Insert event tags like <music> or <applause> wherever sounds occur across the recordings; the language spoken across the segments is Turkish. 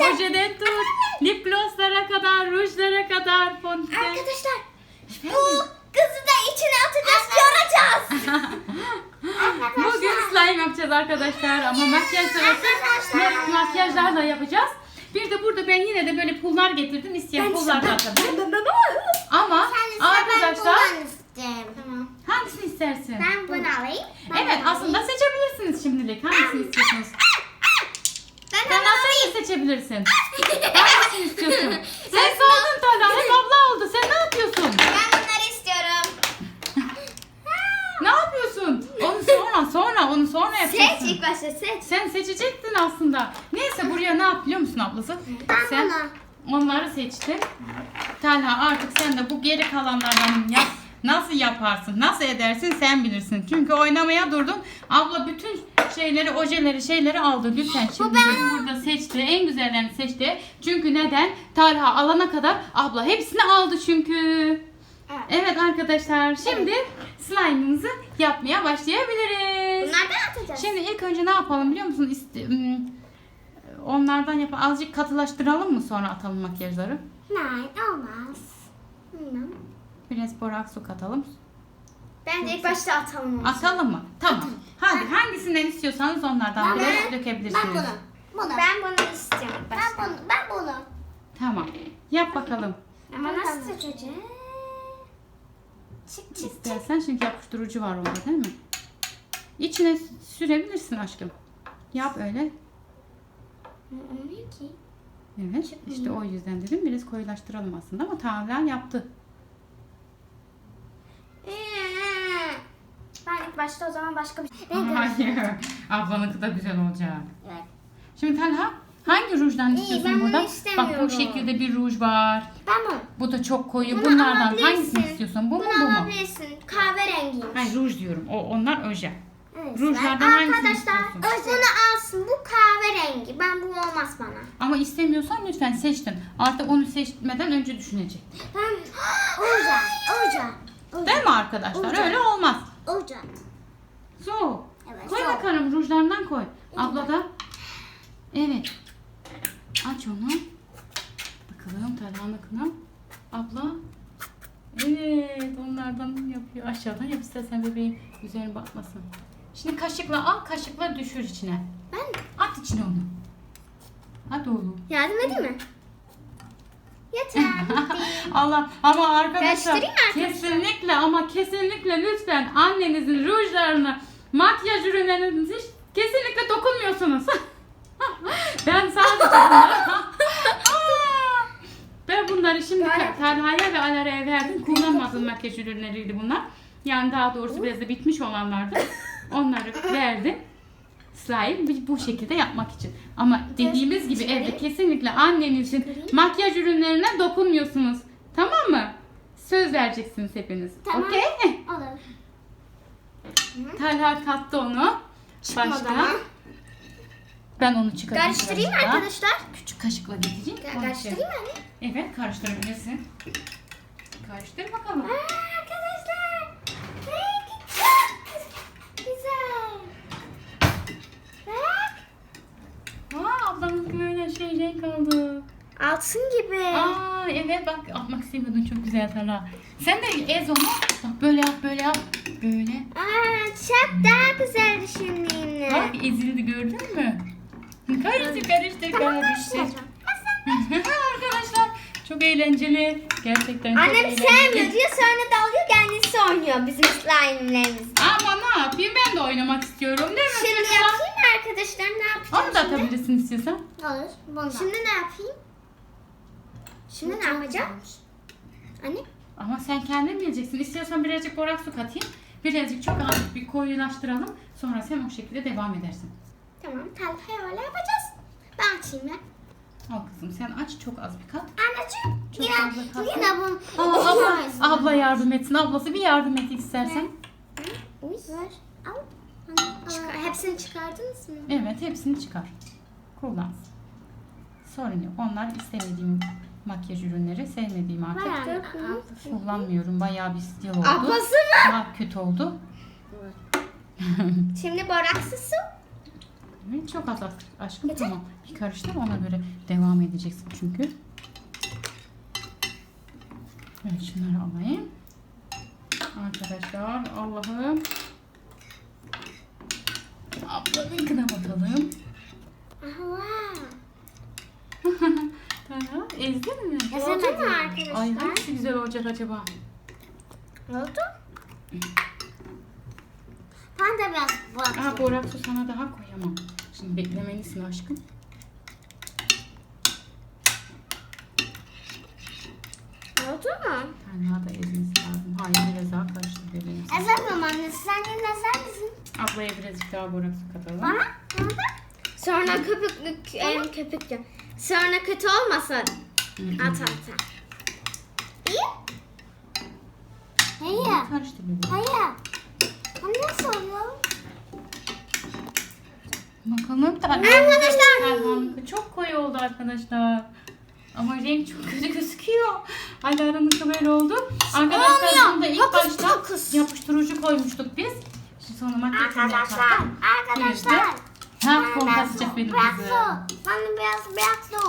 var. Arkadaşlar. Ojeden tut, lip glosslara kadar, rujlara kadar, fondöten. Arkadaşlar. Bu kızı da içine atacağız. Yoracağız. <laughs> Bugün slime yapacağız arkadaşlar ama makyaj sırası Arkadaşlar. makyajlarla yapacağız. Bir de burada ben yine de böyle pullar getirdim. İsteyen pullar da atabilir. Ama arkadaşlar Tamam. hangisini istersin? Ben bunu alayım. Evet aslında seçebilirsiniz şimdilik. Hangisini istiyorsunuz? <laughs> Ben Sen nasıl seçebilirsin? Hangisini istiyorsun? Sen soldun Talha. Hep abla oldu. Sen ne yapıyorsun? Ben bunları istiyorum. Ne yapıyorsun? Onu sonra sonra onu sonra yapacaksın. Seç ilk başta seç. Sen seçecektin aslında. Neyse buraya ne yap biliyor musun ablası? Ben sen bunu. onları seçtin. Talha artık sen de bu geri kalanlardan yap. Nasıl yaparsın, nasıl edersin sen bilirsin. Çünkü oynamaya durdun. Abla bütün şeyleri, ojeleri, şeyleri aldı. Lütfen şimdi ben- burada seçti. En güzellerini seçti. Çünkü neden? Talha alana kadar abla hepsini aldı çünkü. Evet. Evet arkadaşlar şimdi slime'ımızı yapmaya başlayabiliriz. Bunlardan atacağız. Şimdi ilk önce ne yapalım biliyor musun? Hmm, Onlardan yap azıcık katılaştıralım mı sonra atalım makyajları? Nein olmaz. Bilmem. Biraz borak su katalım. Bence ilk başta atalım. onu. Atalım mı? Tamam. Hadi hangisinden istiyorsanız onlardan biraz dökebilirsiniz. Bunu. Ben bunu istiyorum. Ben bunu. Ben bunu. Tamam. Yap bakalım. Ama nasıl seçeceğim? Çık çık çık. İstersen çünkü yapıştırıcı var orada değil mi? İçine sürebilirsin aşkım. Yap öyle. Olmuyor ki. Evet. işte o yüzden dedim biraz koyulaştıralım aslında ama Talha yaptı. Ee, Ben ilk başta o zaman başka bir şey. Hayır. Ablanınki da güzel olacak. Evet. Şimdi Talha hangi rujdan istiyorsun ben bunu burada? Bak istemiyorum. bu şekilde bir ruj var. Ben bunu. Bu da çok koyu. Bunu Bunlardan alabilirsin. hangisini istiyorsun? Bu mu Bunu bu mu? alabilirsin. Kahverengiymiş. Hayır ruj diyorum. O onlar oje. Evet, Rujlardan ben- hangisini Arkadaşlar istiyorsun? bunu alsın. Bu kahverengi. Ben bu olmaz bana. Ama istemiyorsan lütfen seçtin. Artık onu seçmeden önce düşünecek. Ben <gasps> Oja. Oja. Değil mi arkadaşlar? Olacak. Öyle olmaz. Oja. So. Evet, Koy so. Bakalım rujlarından koy. Abla da. Evet. Aç onu. Bakalım Talhan'ınkına. Abla. Evet onlardan yapıyor. Aşağıdan yap istersen bebeğim üzerine batmasın. Şimdi kaşıkla al kaşıkla düşür içine. Ben At içine onu. Hadi oğlum. yardım edeyim mi? Yeter. <laughs> Allah ama arkadaşlar Karıştırayım mı arkadaşlar? kesinlikle ama kesinlikle lütfen annenizin rujlarını makyaj ürünleriniz hiç kesinlikle dokunmuyorsunuz. <laughs> ben sadece bunları <laughs> ben bunları şimdi. Talha'ya ve Alara'ya verdim. Kullanmadığım makyaj ürünleriydi bunlar. Yani daha doğrusu biraz da bitmiş olanlardı. Onları verdim. Slime bu- şekilde yapmak için. Ama dediğimiz gibi evde kesinlikle annenizin makyaj ürünlerine dokunmuyorsunuz. Tamam mı? Söz vereceksiniz hepiniz. Tamam. Okey? Talha kattı onu. Çıkmadı Başka. ama. Ben onu çıkarayım. Karıştırayım mı birazcık daha. arkadaşlar? Küçük kaşıkla getireyim. Ka- Onun için. Karıştırayım mı anne? Evet karıştırabilirsin. Karıştır bakalım. Aa, arkadaşlar. Çok güzel. Bak. Aa ablamın böyle şey renk aldı. Altın gibi. Aa evet bak atmak istemiyordun çok güzel Talha. Sen de ez onu. Bak böyle yap böyle yap. Böyle. Çok daha güzel düşündüğümle. Bak ezildi gördün mü? Karıştır karıştır karıştır. Arkadaşlar çok eğlenceli. Gerçekten çok Annem eğlenceli. sevmiyor diyor sonra da alıyor kendisi oynuyor bizim slime'lerimiz. Ama ne yapayım ben de oynamak istiyorum değil mi? Şimdi çocuklar? yapayım mı arkadaşlar ne yapacağım Onu da şimdi? atabilirsin istiyorsan. Olur. Bundan. Şimdi ne yapayım? Şimdi ne yapacağım? Anne? Ama sen kendin bileceksin. İstiyorsan birazcık borak su katayım. Birazcık çok az bir koyulaştıralım. Sonra sen o şekilde devam edersin. Tamam talhaya öyle yapacağız. Ben açayım ya. Al kızım sen aç çok az bir kat. Anneciğim Çok yine, fazla kalsın. yine bu. Aa, abla, abla yardım etsin. Ablası bir yardım et istersen. Uy. Ver. Al. Çıkar, hepsini çıkardınız mı? Evet hepsini çıkar. Kullan. Sorun yok. Onlar istemediğim makyaj ürünleri, sevmediğim artık. Kullanmıyorum. Bayağı bir stil oldu. Ablası mı? Daha kötü oldu. <laughs> Şimdi borakslı su. Evet, çok az aşkım Yeter. tamam. Bir karıştır ona göre devam edeceksin çünkü. Evet şunları alayım. Arkadaşlar Allah'ım. Ablanınkine bakalım. Aha. <laughs> Tamam. Ezdin mi? Ezemedi mi arkadaşlar? Ay hangisi güzel olacak acaba? Ne oldu? Ben de biraz Aa borak su sana daha koyamam. Şimdi beklemelisin aşkım. Ne oldu mu? Talha da ezmesi lazım. Hayır biraz daha karıştır bebeğim. Ezemiyorum anne. Sen yine ezer misin? Ablaya birazcık daha borak su katalım. Bana? Bana da. Sonra köpüklük, em, köpüklü. Sonra kötü olmasın. At at. İyi. Hayır. Karıştır bebeğim. Hayır. Bu nasıl oluyor? Bakalım. Arkadaşlar. Çok koyu oldu arkadaşlar. Ama renk çok kötü gözüküyor. Alara'nınki böyle oldu. Arkadaşlar bunda ilk Fokus, başta fokus. yapıştırıcı koymuştuk biz. Şimdi sonra makyajını yaparken. Arkadaşlar. Ha kol kasacak benim Biraz kızım. su. Bana biraz biraz su.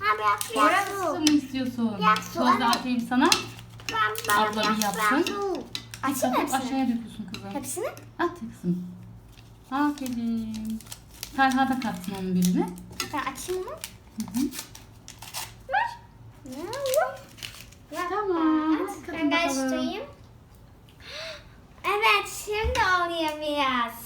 Ha biraz Biraz su. su mu istiyorsun? Biraz su, Toz da atayım sana. Ben bana Abla bir yapsın. Açayım mı hepsini? aşağıya döküyorsun kızım. Hepsini? At kızım. Aferin. Talha da katsın onun birini. Ben açayım mı? Hı hı. Ver. Tamam. Ben bakalım. karıştırayım. <gasps> Evet, şimdi oluyor biraz.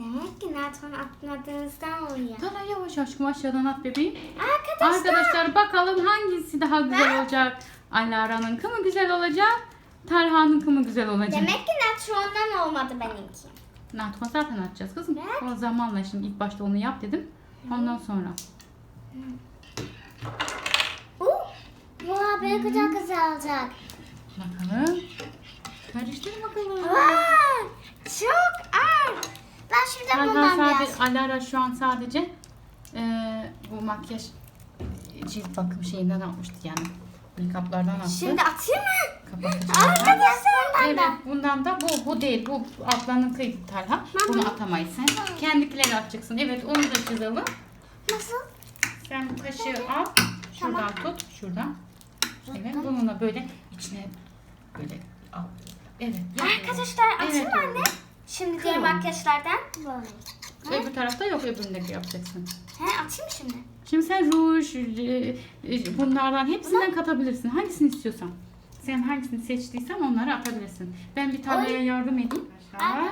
Demek ki natron atmadığınızdan oluyor. Talha yavaş aşkım aşağıdan at bebeğim. Arkadaşlar. Arkadaşlar bakalım hangisi daha güzel olacak? Alara'nınki mı güzel olacak? Talha'nınki mı güzel olacak? Demek ki natrondan olmadı benimki. Natron zaten atacağız kızım. Evet. O zamanla şimdi ilk başta onu yap dedim. Ondan sonra. Uh, bu böyle kadar güzel olacak. Bakalım. Karıştır bakalım. Vay, Alara şu an sadece eee, bu makyaj cilt bakım şeyinden almıştı yani. Make-up'lardan aldı. Şimdi atayım mı? Arkadaşlar ben Evet, de. bundan da bu bu değil. Bu ablanın kıydı Talha. Bunu atamayız sen. Kendikileri atacaksın. Evet, onu da çizelim. Nasıl? Sen bu kaşığı al. Şuradan tut. Şuradan. Evet, bununla böyle içine böyle al. Evet. yap. Arkadaşlar atayım Evet, mı anne? Şimdi diğer Kıvırın. makyajlardan böyle. Öbür tarafta yok, öbüründe yapacaksın. He atayım mı şimdi? Şimdi sen ruj, e, e, bunlardan hepsinden katabilirsin. Hangisini istiyorsan. Sen hangisini seçtiysen onları atabilirsin. Ben bir Talha'ya yardım edeyim. Ay.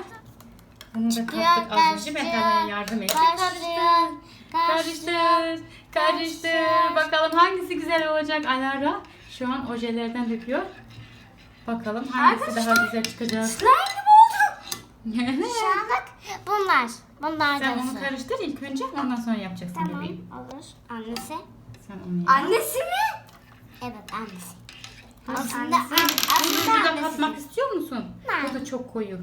Bunu da kattık az önce. Ben Talha'ya yardım ettim. Karıştır. Karıştır, karıştır. Bakalım hangisi güzel olacak Alara. Şu an ojelerden döküyor. Bakalım hangisi daha güzel çıkacak. Slime gibi oldu. <laughs> Şu anlık bunlar. Bunlar Sen da onu karıştır ilk önce ondan sonra yapacaksın Tamam bebeğim. olur. Annesi. Sen onu yap. Annesi mi? Evet annesi. Aslında, Ruju aslında da annesi. katmak istiyor musun? Hayır. Bu da çok koyu.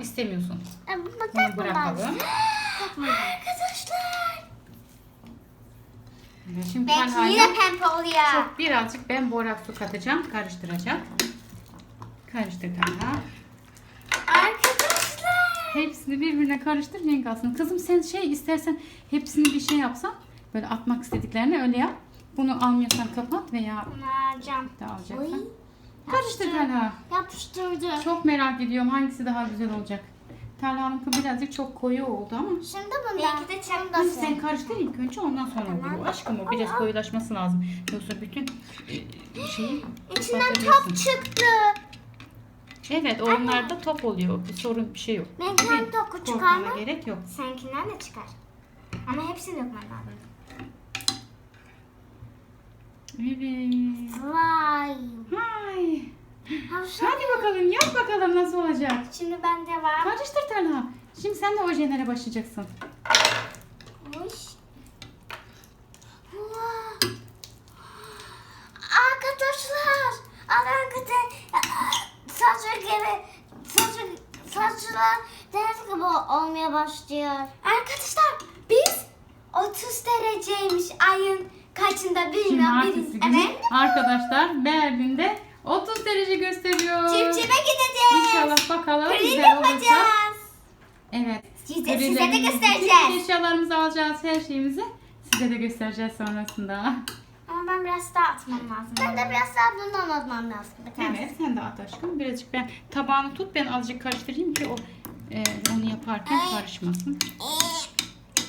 İstemiyorsun. E, bu Bunu takma bırakalım. ben. <gasps> Arkadaşlar. Evet, Şimdi Belki Talha'ya yine pembe oluyor. çok birazcık ben borak su katacağım. Karıştıracağım. Karıştır Talha. Hepsini birbirine karıştır renk alsın. Kızım sen şey istersen hepsini bir şey yapsan böyle atmak istediklerini öyle yap. Bunu almıyorsan kapat veya Bunu alacağım. da Oy. alacaksan. Karıştır Talha. Yapıştırdı. Çok merak ediyorum hangisi daha güzel olacak. Talha'nınki birazcık çok koyu oldu ama. Şimdi bundan. Belki de çakmasın. Hadi sen karıştır ilk önce ondan sonra olur. Aşkım o biraz koyulaşması lazım. Yoksa bütün e, şeyi İçinden top çıktı. Evet onlarda top oluyor. Bir sorun bir şey yok. Benimkinden Evet, topu çıkar Korkmana mı? gerek yok. Seninkinden de çıkar. Ama hepsini dökmen lazım. Evet. Vay. Hay. Havşan. Hadi bakalım yap bakalım nasıl olacak. Şimdi bende var. Karıştır Talha. Şimdi sen de ojelere başlayacaksın. Hoş. Vay. Arkadaşlar. Arkadaşlar. Saçı gibi. Saçı, saçlar deniz gibi olmaya başlıyor. Arkadaşlar biz 30 dereceymiş ayın kaçında Şimdi bilmiyorum. ertesi Biz, gün evet. arkadaşlar Berlin'de 30 derece gösteriyor. Çimçime gideceğiz. İnşallah bakalım Grill güzel olursa. yapacağız. Evet. Size, size de Bütün göstereceğiz. eşyalarımızı alacağız her şeyimizi. Size de göstereceğiz sonrasında. <laughs> Ben biraz daha atmam lazım. Ben de biraz daha bundan atmam lazım. Bir tane. Evet sen de at aşkım. Birazcık ben tabağını tut ben azıcık karıştırayım ki o e, onu yaparken karışmasın.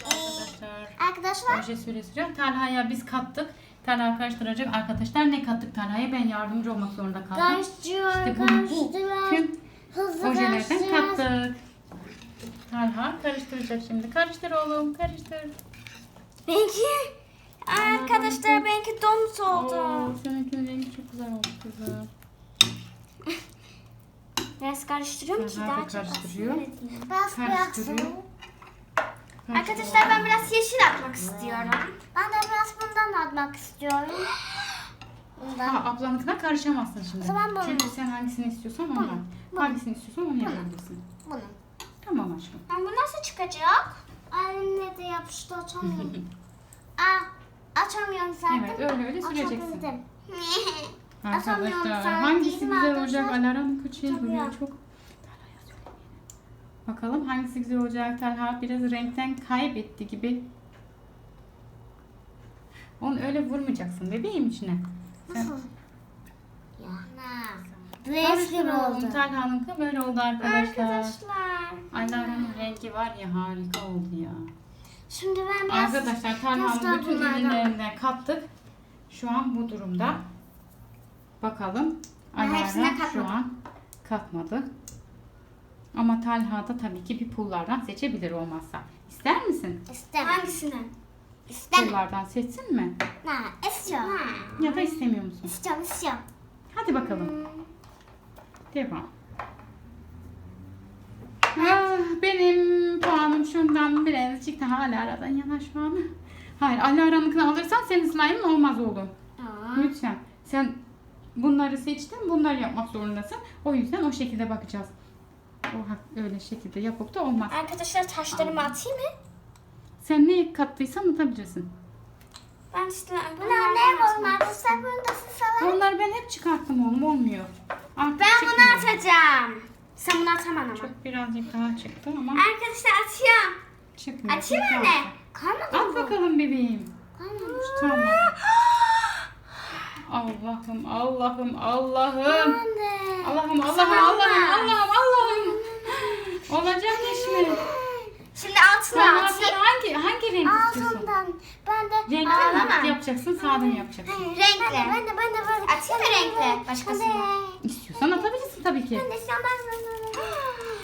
Arkadaşlar Arkadaşlar Proje süre sürüyor. Talha'ya biz kattık. Talha karıştıracak. Arkadaşlar ne kattık Talha'ya? Ben yardımcı olmak zorunda kaldım. karıştırıyor, İşte bunu bu tüm Hızlı ojelerden karıştırıyor. kattık. Talha karıştıracak şimdi. Karıştır oğlum karıştır. Benimki arkadaşlar benimki donut oldu. Seninkinin rengi çok güzel oldu kızım. Biraz karıştırıyorum ki Aha, daha da çok karıştırıyor. aslında. Biraz Karıştırıyor. Arkadaşlar ben biraz yeşil atmak istiyorum. Ben de biraz bundan atmak istiyorum. <gasps> Bundan. Ha, ablanınkine karışamazsın şimdi. O zaman bunu. Çünkü sen hangisini istiyorsan ondan. Bunu. Hangisini istiyorsan onu yapabilirsin. Bunu. Tamam aşkım. Ben bu nasıl çıkacak? Anne de yapıştı açamıyorum. <laughs> Aa, açamıyorum zaten. Evet öyle öyle süreceksin. Açabildim. Arkadaşlar Atamıyorum, hangisi değil mi güzel arkadaşlar? olacak? Alarm küçüğü Tabii duruyor çok. Talha'ya söylemeyelim. Bakalım hangisi güzel olacak? Talha biraz renkten kaybetti gibi. Onu öyle vurmayacaksın bebeğim içine. Sen Nasıl? Ya. Blaze gibi oldu. karıştır Talha'nınki böyle oldu arkadaşlar. Arkadaşlar. Alarmın rengi var ya harika oldu ya. Şimdi ben biraz... Arkadaşlar biraz bütün bunlardan- ürünlerine kattık. Şu an bu durumda. Bakalım. Ben Alara hepsine şu katmadım. an katmadı. Ama Talha da tabii ki bir pullardan seçebilir olmazsa. İster misin? İstemem. Hangisini? İstemem. Pullardan seçsin mi? Ha, istiyorum. Ya da istemiyor musun? İstiyorum, istiyorum. Hadi bakalım. Devam. Ah, benim şundan birazcık daha Alara'dan yana şu an. Hayır Alara'nınkini alırsan senin slime'ın olmaz oğlum. Aa. Lütfen. Sen bunları seçtin, bunları yapmak zorundasın. O yüzden o şekilde bakacağız. O öyle şekilde yapıp da olmaz. Arkadaşlar taşlarımı atayım mı? Sen ne kattıysan atabilirsin. Ben işte Bunlar ne olmadı? Sen bunu da sısalar. Onları ben hep çıkarttım oğlum, olmuyor. Artık Ben bunu çıkmıyor. atacağım. Sen bunu atamam ama. Çok birazcık daha çıktı ama Arkadaşlar atıyorum. çıkmıyor. Açayım Çıktı anne. Kalmadı At bakalım bebeğim. Kalmamış. Tamam. Allah'ım, Allah'ım, Allah'ım. Anne. Allah'ım, Allah'ım, Allah'ım. Allah'ım, Allah'ım. Olacak iş mi? Şimdi altına Tamam, sen atayım. hangi hangi renk istiyorsun? Altından. Ben de Renkli mi yapacaksın, sade mi yapacaksın? Renkli. Ben de ben de ben de. Atayım mı renkli? Başkası Hani- mı? İstiyorsan atabilirsin tabii ki. Ben de istiyorum ben de.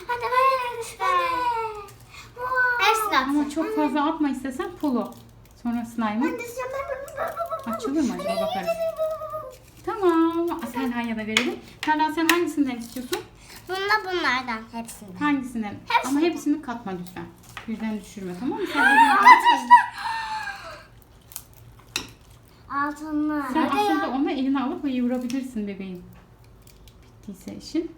Ben de ben de. <gasps> Ben de. Hepsini atayım. Ama çok fazla atma istesen pulu. Sonra slime'ı. Ben de istiyorum. Ben de. Açılır mı acaba bakarız. Tamam. Talha'ya da verelim. Talha sen hangisinden istiyorsun? Bununla bunlardan hepsinden. Hangisinden? Hepsini. Ama hepsini katma lütfen. Birden düşürme tamam mı? Sen. Altınlar. sen aslında onu eline alıp yoğurabilirsin bebeğim. Bittiyse işin.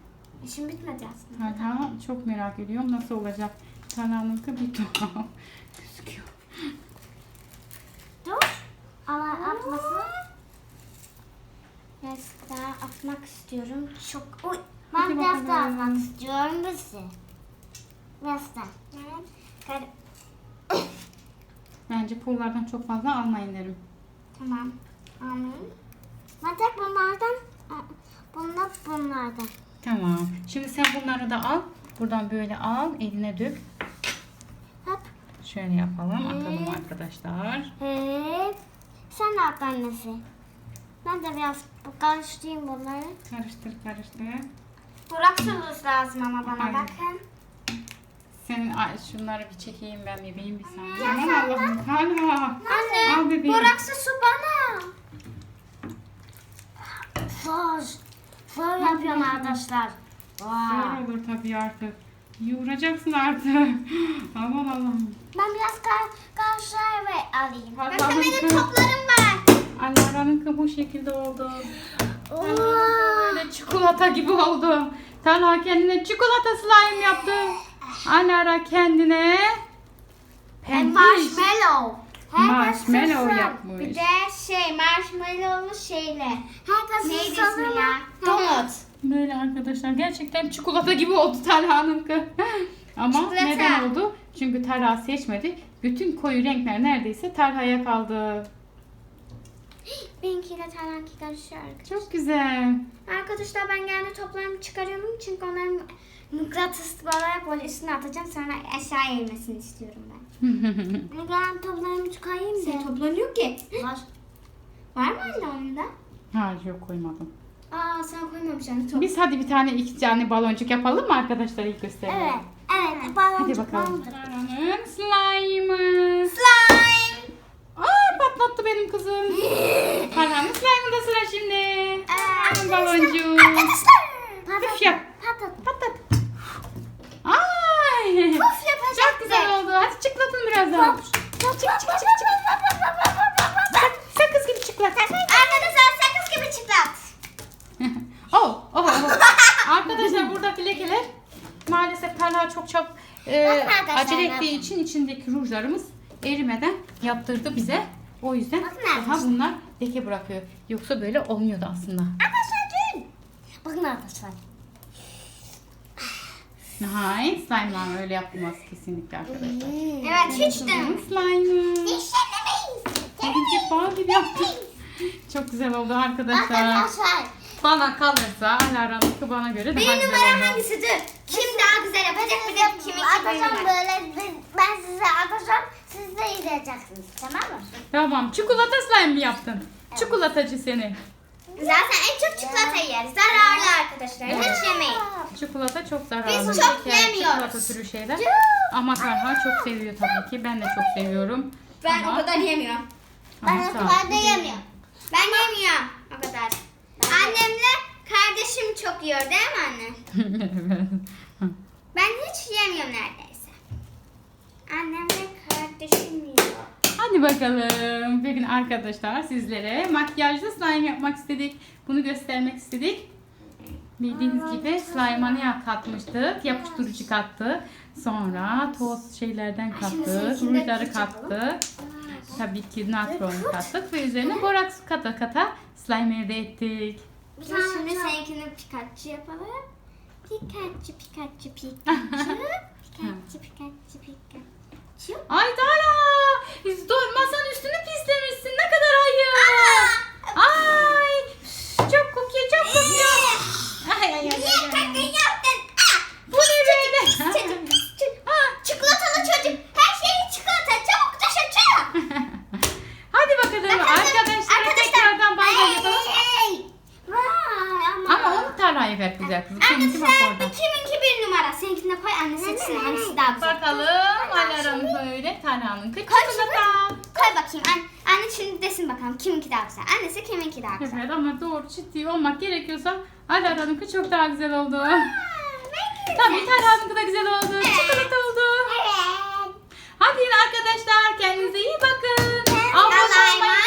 İşim bitmedi aslında. Talha çok merak ediyorum nasıl olacak. Talha'nınki bir tuhaf <laughs> gözüküyor. Dur. Ama atmasın. Biraz daha atmak istiyorum. Çok. Uy. Ben Hadi biraz daha bakalım. atmak istiyorum bizi. Biraz daha. Evet. <coughs> Bence pullardan çok fazla almayın derim. Tamam. Amin. Ben tek bunlardan. Bunlar bunlardan. Tamam. Şimdi sen bunları da al. Buradan böyle al. Eline dök. Hop. Şöyle yapalım. Atalım Evet. arkadaşlar. Hep. Sen at annesi. Ben de biraz karıştırayım bunları. Karıştır karıştır. Burak sulu lazım ama bana Aynen. bakın. Senin ay, şunları bir çekeyim ben bebeğim bir saniye. Aman Allah'ım. Talha. Anne, Al bebeğim. Burak su bana. Zor. Zor yapıyorum arkadaşlar. Zor Wow. olur tabii artık. Yoğuracaksın artık. <laughs> Aman Allah'ım. Ben biraz kar karşıya ve alayım. Alın benim toplarım var. Alara'nınki bu şekilde oldu. Böyle çikolata gibi oldu. Talha kendine çikolata slime yaptı. Alara kendine pembiş. Marshmallow. Marshmallow sıfır. yapmış. Bir de şey marshmallowlu şeyle. Herkes Neydi ismi ya? Donut. Böyle arkadaşlar gerçekten çikolata gibi oldu Talha'nınki. <laughs> Ama Çikolata. neden oldu? Çünkü Talha seçmedi. Bütün koyu renkler neredeyse Talha'ya kaldı. Benimkiyle Talhan'ki karışıyor arkadaşlar. Çok güzel. Arkadaşlar ben kendi toplarımı çıkarıyorum çünkü onların mıknatıs olarak böyle üstüne atacağım sonra aşağı eğilmesini istiyorum ben. <laughs> Ben toplarımı çıkarayım Senin topların yok ki. Var. Var mı anne onda? Hayır yok koymadım. Aa sen koymamışsın top. Biz hadi bir tane iki tane baloncuk yapalım mı arkadaşlar ilk gösterelim? Evet. Evet. Hadi Baloncuk bakalım. baloncuk. Talha'nın slime'ı. Slime. Yaptırdı bize. O yüzden Bakın daha arkadaşlar. bunlar leke bırakıyor. Yoksa böyle olmuyordu aslında. Arkadaşlar dün. Bakın arkadaşlar. Hayır, slime'lar öyle yapılmaz kesinlikle arkadaşlar. Evet hiç de. Slime'ı. İşlememeyiz. Örümcek bağ gibi yaptım. <laughs> Çok güzel oldu arkadaşlar. Arkadaşlar. Bana kalırsa alarmlıkı bana göre daha Bir güzel numara oldu. hangisidir? Kim daha güzel yapacak bir de kimin kimin böyle ben size atacağım. Siz de izleyeceksiniz tamam mı? Tamam, çikolata slime mi yaptın? Çikolatacı seni. Zaten en çok çikolata yeriz. Zararlı arkadaşlar. Hiç yemeyin. Çikolata çok zararlı. Biz çok Şeker, yemiyoruz. Çikolata türü şeyler. Ama Tarhan çok seviyor tabii ki. Ben de çok seviyorum. Ben Ama- o kadar yemiyorum. Ben ama o kadar da yemiyorum. Ben yemiyorum o kadar. Annemle kardeşim çok yiyor değil mi anne? <laughs> evet. Ben hiç yemiyorum neredeyse. Annemle yiyor. Hadi bakalım. Bugün arkadaşlar sizlere makyajlı slime yapmak istedik. Bunu göstermek istedik. Bildiğiniz gibi slime'a ne katmıştık? Yapıştırıcı kattık. Sonra toz şeylerden kattık. Rujları kattık. Tabii ki natron kattık ve üzerine boraks kata kata slime elde ettik. Biz şimdi seninkini Pikachu yapalım. Pikachu, Pikachu, <laughs> Pikachu. Pikachu, Pikachu, Pikachu. Ay Dara! Masanın üstünü pislemişsin. Ne kadar ayıp. Ay! Çok kokuyor, çok kokuyor. Ay ay ay. numarayı ver güzel kızım. Anne bak orada. kiminki bir numara. Seninkini de koy anne seçsin hangisi daha güzel. Bakalım Alara'nın böyle Tanrı'nın kıçı Kaçını- da. Koy bakayım anne. Anne şimdi desin bakalım kiminki daha güzel. Annesi kiminki daha güzel. Evet ama doğru ciddi olmak gerekiyorsa Alara'nın kıçı çok daha güzel oldu. Tabii Tanrı'nın da güzel oldu. Çikolata oldu. Hadi yine arkadaşlar kendinize iyi bakın. Allah'a emanet